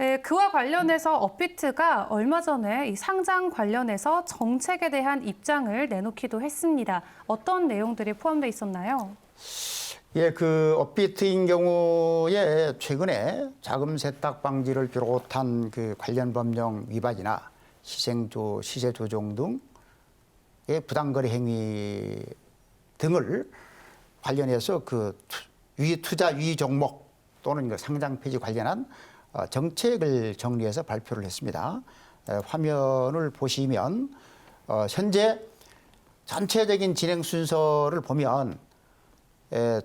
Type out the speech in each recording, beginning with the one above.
예, 그와 관련해서 업비트가 얼마 전에 이 상장 관련해서 정책에 대한 입장을 내놓기도 했습니다. 어떤 내용들이 포함되어 있었나요? 예, 그 업비트인 경우에 최근에 자금 세탁 방지를 비롯한 그 관련 법령 위반이나 시생조 시세 조정 등의 부당거래 행위 등을 관련해서 그 투- 위 투자 위 종목 또는 그 상장 폐지 관련한 어, 정책을 정리해서 발표를 했습니다. 에, 화면을 보시면 어, 현재 전체적인 진행 순서를 보면 에,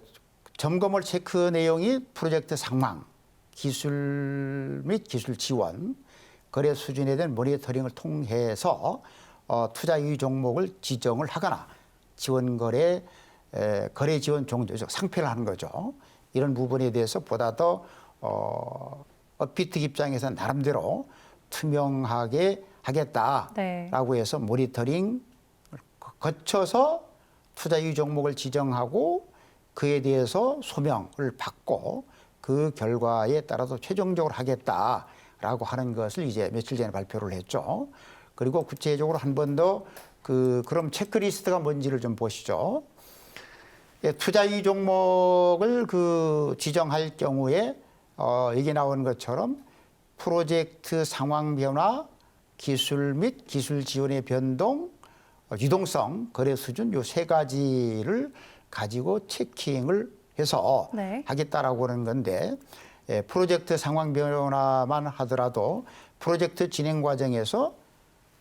점검을 체크 내용이 프로젝트 상황, 기술 및 기술 지원, 거래 수준에 대한 모니터링을 통해서 어, 투자 유의 종목을 지정을 하거나 지원 거래 에, 거래 지원 종료 즉 상패를 하는 거죠. 이런 부분에 대해서 보다 더 어, 업 비트 입장에서 나름대로 투명하게 하겠다라고 네. 해서 모니터링 거쳐서 투자 유의 종목을 지정하고 그에 대해서 소명을 받고 그 결과에 따라서 최종적으로 하겠다라고 하는 것을 이제 며칠 전에 발표를 했죠. 그리고 구체적으로 한 번 더 그 그럼 체크리스트가 뭔지를 좀 보시죠. 예, 투자 이 종목을 그 지정할 경우에 어, 여기 나온 것처럼 프로젝트 상황 변화, 기술 및 기술 지원의 변동, 어, 유동성, 거래 수준 요 세 가지를 가지고 체킹을 해서 네. 하겠다라고 하는 건데 예, 프로젝트 상황 변화만 하더라도 프로젝트 진행 과정에서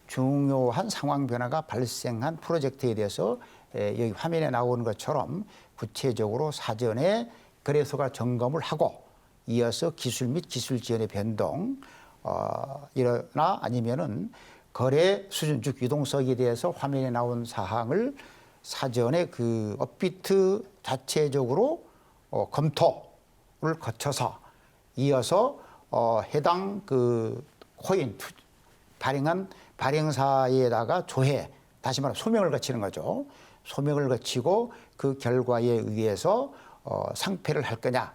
중요한 상황 변화가 발생한 프로젝트에 대해서 에, 여기 화면에 나오는 것처럼 구체적으로 사전에 거래소가 점검을 하고 이어서 기술 및 기술 지원의 변동 어, 일어나 아니면은 거래 수준 즉 유동성에 대해서 화면에 나온 사항을 사전에 그 업비트 자체적으로 어, 검토를 거쳐서 이어서 어, 해당 그 코인 투- 발행한 발행사에다가 조회 다시 말해 소명을 거치는 거죠. 소명을 거치고 그 결과에 의해서 어, 상패를 할 거냐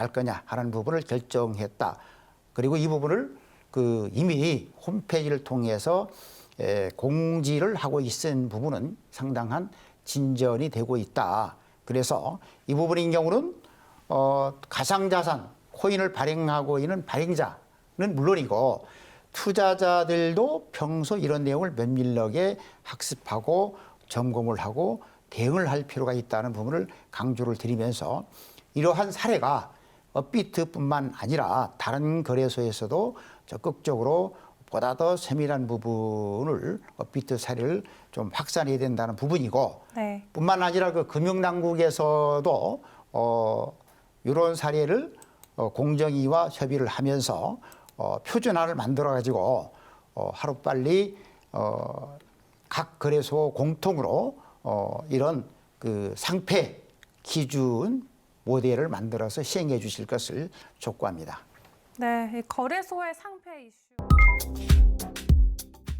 말 거냐 하는 부분을 결정했다. 그리고 이 부분을 그 이미 홈페이지를 통해서 에, 공지를 하고 있은 부분은 상당한 진전이 되고 있다. 그래서 이 부분인 경우는 어, 가상자산 코인을 발행하고 있는 발행자는 물론이고 투자자들도 평소 이런 내용을 면밀하게 학습하고 점검을 하고 대응을 할 필요가 있다는 부분을 강조를 드리면서 이러한 사례가 업 비트뿐만 아니라 다른 거래소에서도 적극적으로 보다 더 세밀한 부분을 업비트 사례를 좀 확산해야 된다는 부분이고 네. 뿐만 아니라 그 금융당국에서도 어, 이런 사례를 어, 공정위와 협의를 하면서 어, 표준화를 만들어 가지고 어, 하루 빨리 어, 각 거래소 공통으로 어, 이런 그 상패 기준 모델을 만들어서 시행해 주실 것을 촉구합니다. 네, 이 거래소의 상패 이슈.